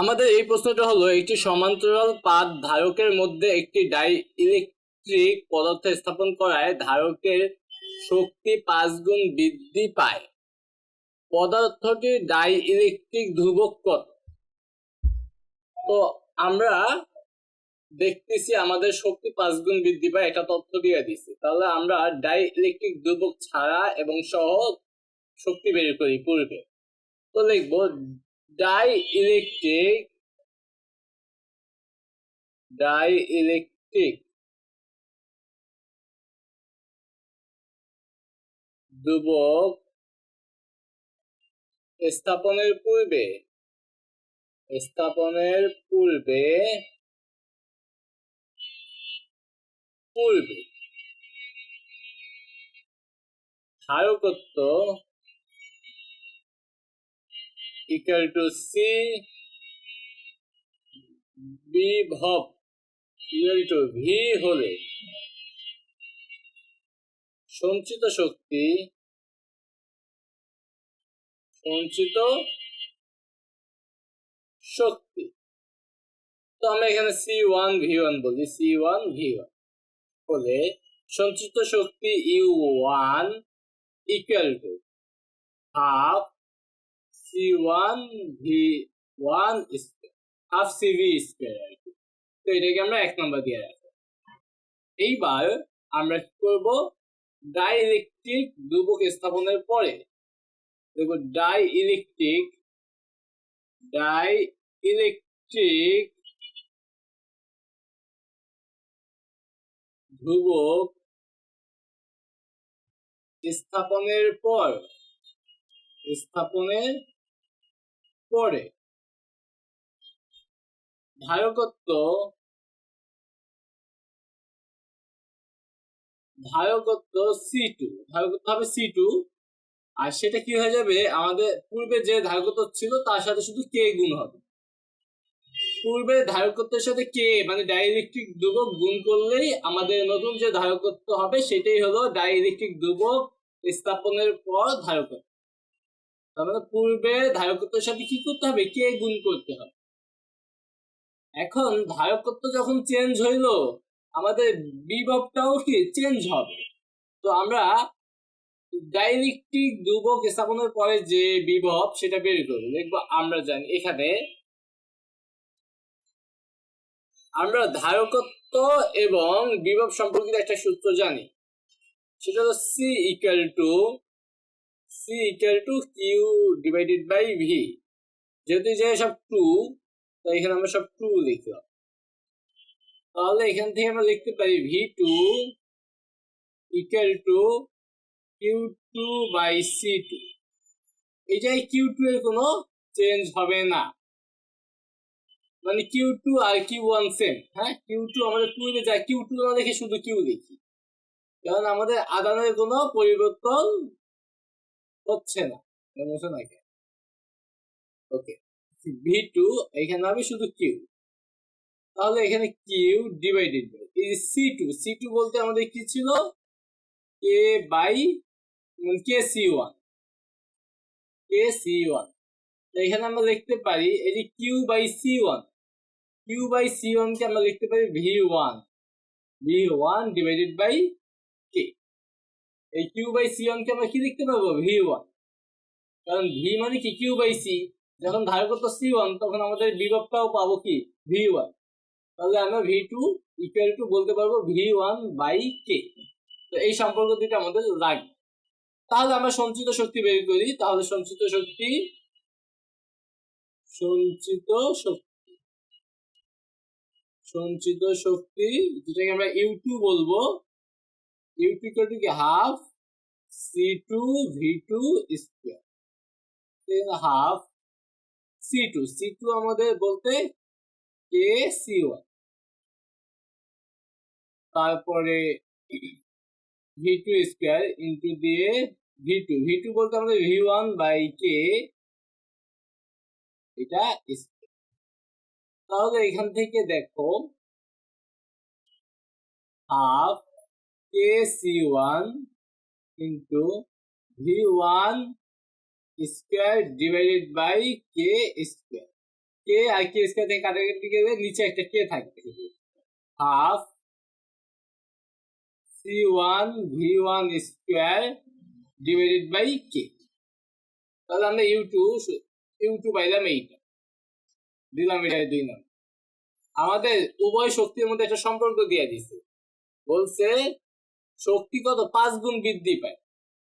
আমাদের এই প্রশ্নটা হলো, একটি সমান্তরাল পাত ধারকের মধ্যে একটি ডাই ইলেকট্রিক পদার্থ স্থাপন করায় ধারকের শক্তি পাঁচ গুণ বৃদ্ধি পায়। পদার্থটি ডাই ইলেকট্রিক ধ্রুবক কত তো আমরা দেখতেছি আমাদের শক্তি পাঁচ গুণ বৃদ্ধি পায়, এটা তথ্য দিয়ে দিছি তাহলে আমরা ডাই ইলেকট্রিক ধ্রুবক ছাড়া এবং সহ শক্তি বের করি পূর্বে। তো লিখব ডাই ইলেকট্রিক ডাই ইলেকট্রিক ধ্রুবক স্থাপনের পূর্বে স্থাপনের পূর্বে পূর্বে। ধারকত্ব ইকুয়াল টু সি বিভব ইকুয়াল টু ভি হলে সঞ্চিত শক্তি সঞ্চিত শক্তি। তো আমরা এখানে সি ওয়ান ভি ওয়ান বলি সি ওয়ান ভি ওয়ান হলে সঞ্চিত শক্তি U one equal to half তো এটাকে আমরা এক নম্বর দিয়ে রাখব। এইবার আমরা কি করব? স্থাপনের পরে দেখব ডাই ইলেকট্রিক ডাই ইলেকট্রিক ধ্রুবক স্থাপনের পর, স্থাপনের পরে ধারকত্ব ধারকত্ব সি টু ধারকত্ব হবে সি টু আর সেটা কি হয়ে যাবে? আমাদের পূর্বে যে ধারকত্ব ছিল তার সাথে শুধু কে গুণ হবে। পূর্বে ধারকত্বের সাথে কে মানে ডাইইলেকট্রিক ধ্রুবক গুণ করলেই আমাদের নতুন যে ধারকত্ব হবে সেটাই হলো ডাইইলেকট্রিক ধ্রুবক স্থাপনের পর ধারকত্ব। মানে পূর্বে ধারকত্বের সাথে কি করতে হবে? কে গুণ করতে হবে? এখন ধারকত্ব যখন চেঞ্জ হইল, আমাদের বিভবটাও কি চেঞ্জ হবে? তো আমরা ডাইলেকট্রিক ধ্রুবক স্থাপনের পরে যে বিভব, সেটা বের করব। দেখব আমরা জানি এখানে আমরা ধারকত্ব এবং বিভব সম্পর্কিত একটা সূত্র জানি। সেটা হলো C equal to C equal to Q divided by V যেহেতু যে সব টু তো এখানে আমরা সব টু লিখলাম। তাহলে এখান থেকে আমরা লিখতে পারি V two equal to Q two by C two এই যে কিউ টু এর কোনো চেঞ্জ হবে না। মানে কিউ টু আর কিউ ওয়ান সেম হ্যাঁ? কিউ টু আমাদের পূর্বে যায় কিউ টু না দেখে শুধু কিউ লিখি। কারণ আমাদের আদানের কোনো পরিবর্তন হচ্ছে না। হচ্ছে না ওকে ভি টু এখানে হবে শুধু কিউ তাহলে এখানে কিউ ডিভাইডেড বাই এই সি টু সি টু বলতে আমাদের কি ছিল? K by K C one K C one এখানে আমরা লিখতে পারি, এই যে Q by C one Q by C one কে আমরা লিখতে পারি V one V one divided by এই কিউ বাই সি ওয়ান কে আমরা কি লিখতে পারব ভি ওয়ান কারণ ভি মানে কি? কিউ বাই সি যখন ধারকত্ব সি ওয়ান তখন আমাদের বিভবটাও পাবো কি? ভি ওয়ান তাহলে আমরা ভি টু ইকুয়াল টু বলতে পারব ভি ওয়ান বাই কে তো এই সম্পর্ক দুটো আমাদের লাগবে। তাহলে আমরা সঞ্চিত শক্তি বের করি। তাহলে সঞ্চিত শক্তি সঞ্চিত শক্তি। সঞ্চিত শক্তি, যেটাকে আমরা ইউ টু বলব ইউ ইকুয়াল টু কি half C two V two square half C two C two আমাদের বলতে কে সি ওয়ান তারপরে ভি টু স্কোয়ার ইন্টু দিয়ে ভি টু ভি টু বলতে আমাদের ভি ওয়ান বাই কে এটা তাহলে এখান থেকে দেখো half K C one into V one square divided by R K square থেকে কাটাকাটি গেলে নিচে একটা কে থাকবে। Half C one V one square divided by K তাহলে আমরা ইউ টু ইউ টু পাইলাম এইটা। দিলাম এটা দুই নাম আমাদের উভয় শক্তির মধ্যে একটা সম্পর্ক দিয়ে দিছে। বলছে শক্তি কত? পাঁচ গুণ বৃদ্ধি পায়।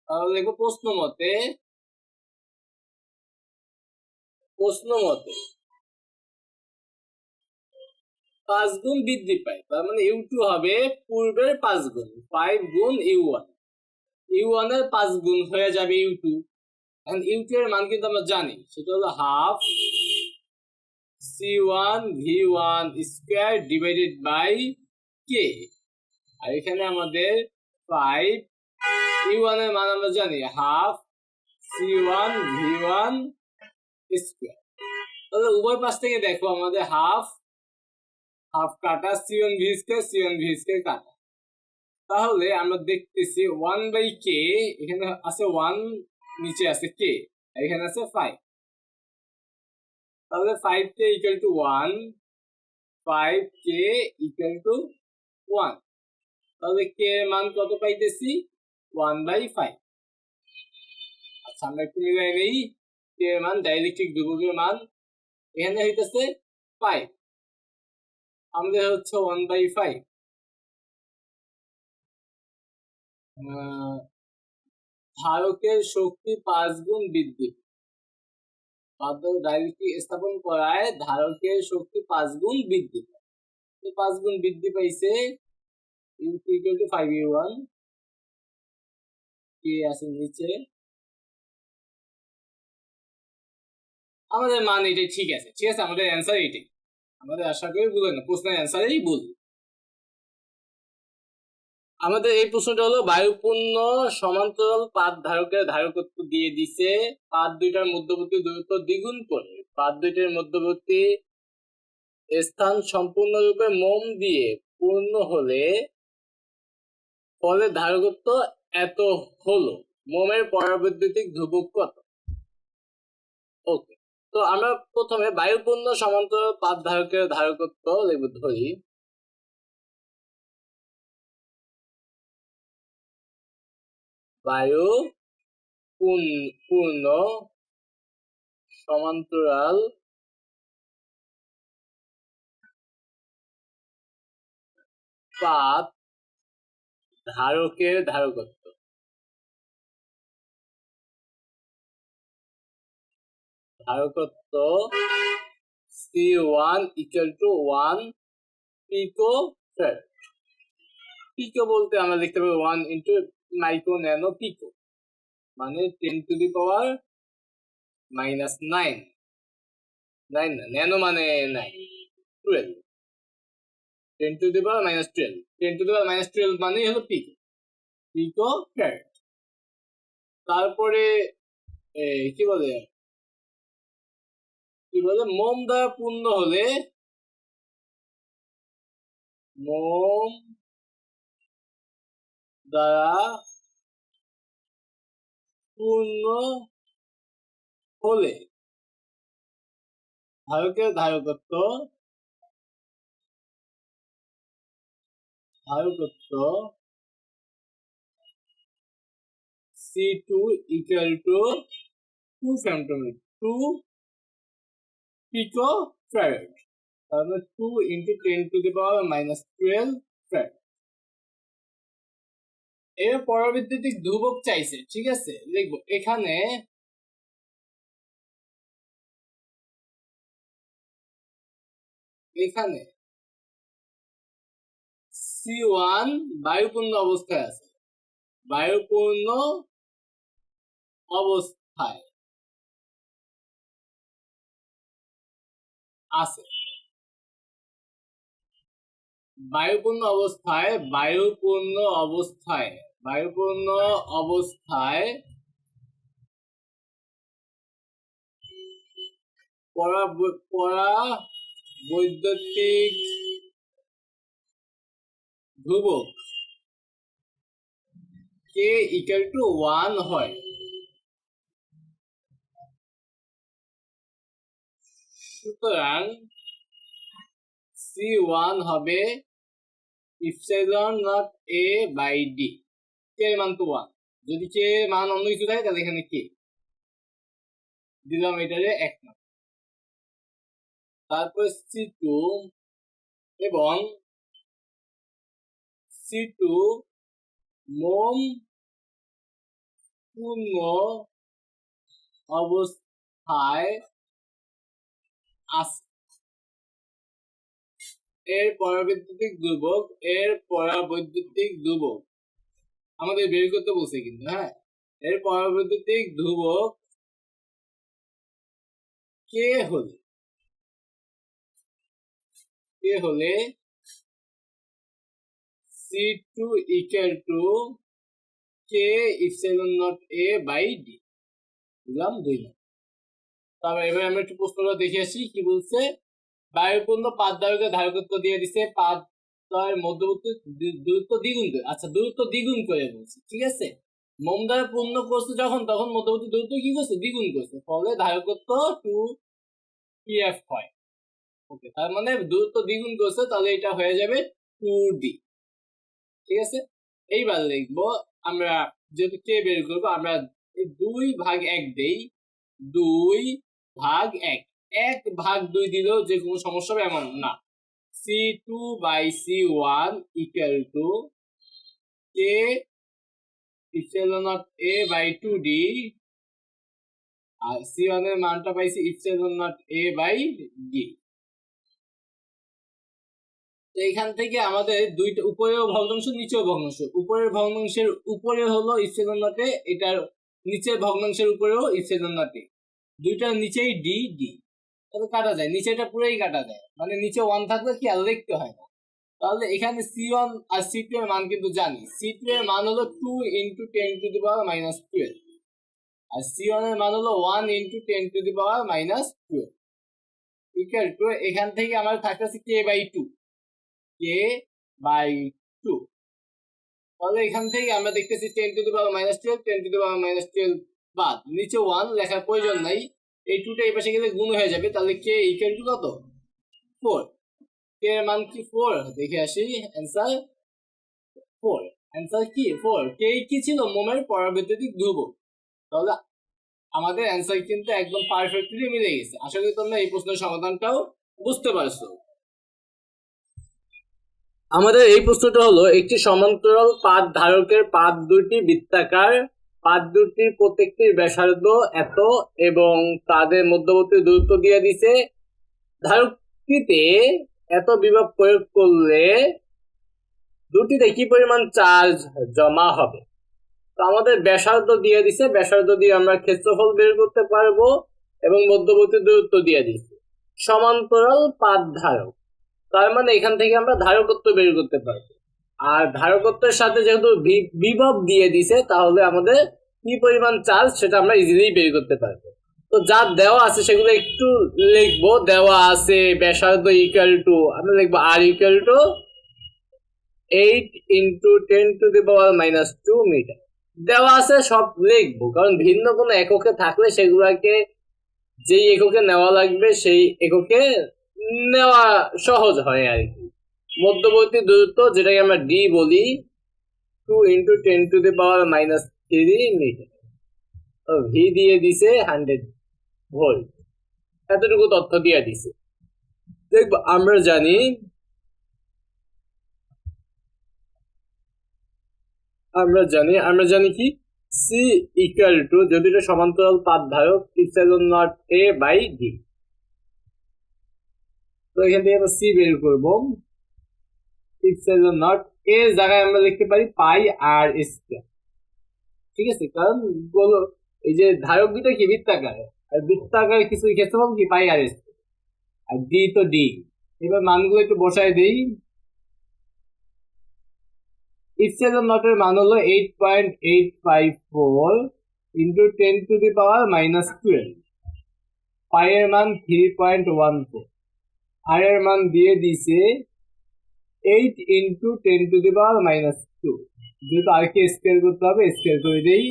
তাহলে প্রশ্ন মতে প্রশ্ন মতে পাঁচ গুণ বৃদ্ধি পায়। তার মানে ইউ টু হবে পূর্বের পাঁচ গুণ, ফাইভ গুণ ইউ ওয়ান। ইউ ওয়ানের পাঁচ গুণ হয়ে যাবে ইউ টু। এখন ইউ টু এর মান কিন্তু আমরা জানি। সেটা হলো half C one V one square divided by K? আর এখানে আমাদের ফাইভ ইউ ওয়ানের মান আমরা জানি half C one V one square তাহলে উভয় পাশ থেকে দেখো আমাদের হাফ হাফ কাটা C one V square C one V square কাটা। তাহলে আমরা দেখতেছি ওয়ান বাই কে এখানে আছে ওয়ান নিচে আছে কে এখানে আছে ফাইভ তাহলে five K equal to one five K equal to one তাহলে কে এর মান কত পাইতেছি? ওয়ান বাই ফাইভ আচ্ছা আমরা একটু মিলাই নেই। কে এর মান ডাইলেকট্রিক ধ্রুবকের মান। এখানে হইতেছে ফাইভ আমাদের হচ্ছে ওয়ান বাই ফাইভ ধারকের শক্তি পাঁচ গুণ বৃদ্ধি। বাধ্য ডাইরেক্টলি স্থাপন করায় ধারকের শক্তি পাঁচ গুণ বৃদ্ধি। পাঁচ গুণ বৃদ্ধি পাইছে equal to five U one K আছে নিচে আমাদের মান এটাই ঠিক আছে। ঠিক আছে, আমাদের অ্যান্সার এটাই আমাদের আশা করি না, প্রশ্নের অ্যান্সারেই আমাদের এই প্রশ্নটা হলো বায়ুপূর্ণ সমান্তরাল পাত ধারকের ধারকত্ব দিয়ে দিছে। পাত দুইটার মধ্যবর্তী দূরত্ব দ্বিগুণ করে। পাত দুইটার মধ্যবর্তী স্থান সম্পূর্ণরূপে মোম দিয়ে পূর্ণ হলে ফলে ধারকত্ব এত হলো? মোমের পরাবৈদ্যুতিক ধ্রুবক কত? ওকে তো আমরা প্রথমে বায়ুপূর্ণ সমান্তরাল পাত ধারকের ধারকত্ব লিখব ধরি। বায়ু পূর্ণ সমান্তরাল পাত ধারকের ধারকত্ব। ধারকত্ব C one equal to one pico pico বলতে আমরা লিখতে পারি one into micro nano pico মানে ten to the power minus nine nine না ন্যানো মানে nine twelve ten to the power minus twelve. Ten to the power minus twelve মানেই হলো পিকো পিকো farad তারপরে কি বলে? কি বলে? মোম দ্বারা পূর্ণ হলে, মোম দ্বারা পূর্ণ হলে, ধারকের ধারকত্ব ধারকত্ব C two equal to two femtometre two pico farad তাহলে two into ten to the power minus twelve এর পরাবৈদ্যুতিক ধ্রুবক চাইছে, ঠিক আছে? লিখব এখানে এখানে সি ওয়ান বায়ুপূর্ণ অবস্থায় আছে। বায়ুপূর্ণ অবস্থায় আছে। বায়ুপূর্ণ অবস্থায় বায়ুপূর্ণ অবস্থায় বায়ুপূর্ণ অবস্থায় পরা পরা বৈদ্যুতিক ধ্রুবক কে ইকুয়াল টু ওয়ান হয়। সুতরাং সি ওয়ান হবে epsilon naught A by D K মান তো ওয়ান যদি কে মান অন্য কিছু থাকে, তাহলে এখানে কে দিলাম এটারে এক মাস তারপর সি টু এবং সি টু মোম পূর্ণ অবস্থায় আছে এর পরাবৈদ্যুতিক দুর্ভোগ এর পরাবৈদ্যুতিক দুর্ভোগ আমাদের বের করতে বলছে কিন্তু হ্যাঁ? এর পরাবৈদ্যুতিক ধ্রুবক কে হলে? কে হলে? C two equal to K epsilon naught A by D বুঝলাম? দুই নম্বর তারপর এবার আমরা একটু প্রশ্নটা দেখে আসি, কি বলছে? বায়ুপূর্ণ পাত দ্বারকের ধারকত্ব দিয়ে দিছে পাত দ্বয়ের মধ্যবর্তী দূরত্ব দ্বিগুণ করে। আচ্ছা দূরত্ব দ্বিগুণ করে বলছে, ঠিক আছে? মোম দ্বারা পূর্ণ করছে যখন, তখন মধ্যবর্তী দূরত্ব কি করছে? দ্বিগুণ করছে। ফলে ধারকত্ব টু পি এফ হয়। ওকে তার মানে দূরত্ব দ্বিগুণ করছে, তাহলে এটা হয়ে যাবে টু ডি ঠিক আছে? এইবার লিখব, আমরা যেহেতু কে বের করব, আমরা দুই ভাগ এক দেই। দুই ভাগ এক। এক ভাগ দুই দিলেও যে কোনো সমস্যা হবে এমন না। C two by C one equal to K epsilon naught A by two D R C ওয়ানের মানটা পাইছি epsilon naught A by D তো এখান থেকে আমাদের দুইটা উপরেও ভগ্নাংশ, নিচেও ভগ্নাংশ। উপরের ভগ্নাংশের উপরে হলো ইপসিলন এটার নিচের ভগ্নাংশের উপরেও ইপসিলন দুইটার নিচেই ডি ডি তবে কাটা যায় নিচেটা পুরোই কাটা যায়। মানে নিচে ওয়ান থাকলে কি আর লিখতে হয় না। তাহলে এখানে সি ওয়ান আর সি টু এর মান কিন্তু জানি। সি টু এর মান হলো two into ten to the power minus twelve R C ওয়ানের মান হলো one into ten to the power minus twelve equal to এখান থেকে আমার থাকতেছে K by two K by two তাহলে এখান থেকে আমরা দেখতেছি ten to the power minus twelve ten to the power minus twelve বাদ। নিচে ওয়ান লেখার প্রয়োজন নাই। এই টুটা এই পাশে গেলে গুণ হয়ে যাবে। তাহলে কে ইকুয়াল টু কত? ফোর কে এর মান কি ফোর দেখে আসি। অ্যান্সার ফোর অ্যান্সার কি? ফোর কে কি ছিল? মোমের পরাবৈদ্যুতিক ধ্রুবক। তাহলে আমাদের অ্যান্সার কিন্তু একদম পারফেক্টলি মিলে গেছে। আশা করি তোমরা এই প্রশ্নের সমাধানটাও বুঝতে পারছ। আমাদের এই প্রশ্নটা হলো, একটি সমান্তরাল পাত ধারকের পাত দুটি বৃত্তাকার পাত দুটির প্রত্যেকটির ব্যাসার্ধ এত এবং তাদের মধ্যবর্তী দূরত্ব দিয়ে দিছে। ধারকটিতে এত বিভব প্রয়োগ করলে দুটিতে কি পরিমাণ চার্জ জমা হবে? তো আমাদের ব্যাসার্ধ দিয়ে দিছে, ব্যাসার্ধ দিয়ে আমরা ক্ষেত্রফল বের করতে পারব এবং মধ্যবর্তী দূরত্ব দিয়ে দিছে। সমান্তরাল পাত ধারক তার মানে এখান থেকে আমরা ধারকত্ব বের করতে পারব। আর ধারকত্বের সাথে যেহেতু বিভব দিয়ে দিছে, তাহলে আমাদের কি পরিমাণ চার্জ সেটা আমরা ইজিলি বের করতে পারব। তো যা দেওয়া আছে সেগুলো একটু লিখব। দেওয়া আছে ব্যাসার্ধ ইকুয়াল টু আমরা লিখব আর equal to eight into ten to the power minus two metre দেওয়া আছে সব লিখব, কারণ ভিন্ন কোনো এককে থাকলে সেগুলাকে, যেই এককে নেওয়া লাগবে সেই এককে নেওয়া সহজ হয় আর কি। মধ্যবর্তী দূরত্ব, যেটাকে আমরা ডি বলি two into ten to the power minus three metre V দিয়ে দিছে হান্ড্রেড ভোল্ট এতটুকু তথ্য দিয়ে দিছে। দেখব, আমরা জানি আমরা জানি আমরা জানি কি? সি ইকুয়াল টু যদি সমান্তরাল পাত ধারক epsilon naught A by D তো এখান থেকে আমরা সি বের করব। ইপসাইলন নট এ জায়গায় আমরা লিখতে পারি পাই আর স্কয়ার ঠিক আছে? কারণ বলো, এই যে ধারক দুটো কি? বৃত্তাকার। আর বৃত্তাকার কিছু ক্ষেত্রফল কি? পাই আর স্কয়ার আর ডি তো ডি এবার মানগুলো একটু বসাই দেই। ইপসিলন নটের মান হলো eight point eight five four into ten to the power minus twelve pi এর মান three point one four r এর মান দিয়ে দিছে eight into ten to the power minus two যেহেতু আর কে স্কেয়ার করতে হবে স্কেয়ার করে দেই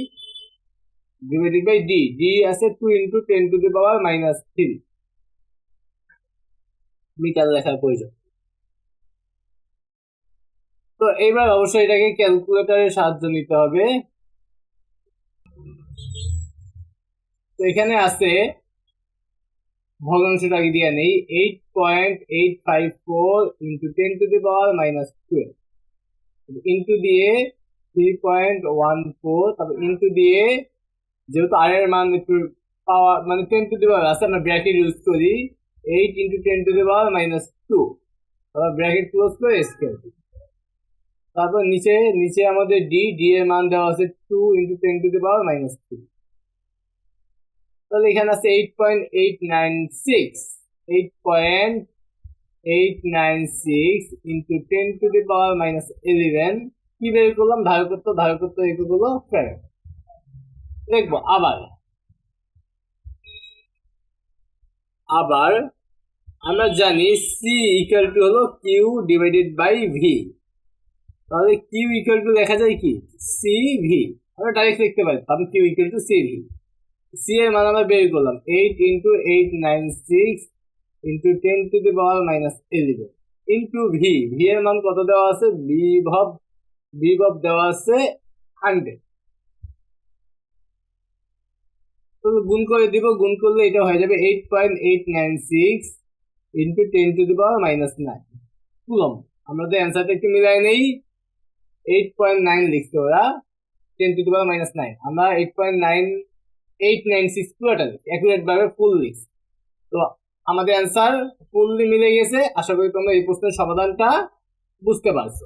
ডিভাইডেড বাই ডি ডি আছে two into ten to the power minus three metre লেখার প্রয়োজন। তো এইবার অবশ্যই এটাকে ক্যালকুলেটরের সাহায্য নিতে হবে। তো এখানে আছে ভগ্নাংশটাকে দিয়ে নেই। Eight point eight five four into ten to the power minus twelve into দিয়ে থ্রি পয়েন্ট ওয়ান ফোর তারপর ইন্টু দিয়ে যেহেতু আর এর মান একটু পাওয়ার মানে টেন টু দি পাওয়ার আছে, আমরা ব্র্যাকেট ইউজ করি eight into ten to the power minus two তারপর ব্র্যাকেট ক্লোজ করে স্কেল তারপর নিচে নিচে আমাদের ডি ডি এর মান দেওয়া আছে two into ten to the power minus two তাহলে এখানে আছে eight point eight nine six eight point eight nine six into ten to the power minus eleven কি বের করলাম? ধারকত্ব ধারকত্ব এগুলো হলো ফ্যারাড দেখব, আবার। আবার আমরা জানি সি ইকুয়াল টু হলো কিউ ডিভাইডেড বাই ভি তাহলে কিউ ইকুয়াল টু লেখা যায় কি? সি ভি আমরা ডাইরেক্ট লিখতে পারি, তাহলে q equal to c v c এর মান আমরা বের করলাম eight into eight nine six into ten to the power minus eleven into v v এর মান কত দেওয়া আছে? বিভব বিভব দেওয়া আছে হান্ড্রেড তো গুণ করে দিব, গুণ করলে এটা হয়ে যাবে eight point eight nine six into ten to the power minus nine coulomb আমাদের অ্যান্সারটা একটু মিলাই নেই। এইট পয়েন্ট নাইন লিখছে ওরা ten to the power minus nine আমরা eight point nine eight nine six পুরোটা অ্যাকুরেট ভাবে ফুল লিস্ট তো আমাদের অ্যান্সার ফুললি মিলে গেছে। আশা করি তোমরা এই প্রশ্নের সমাধানটা বুঝতে পারছ।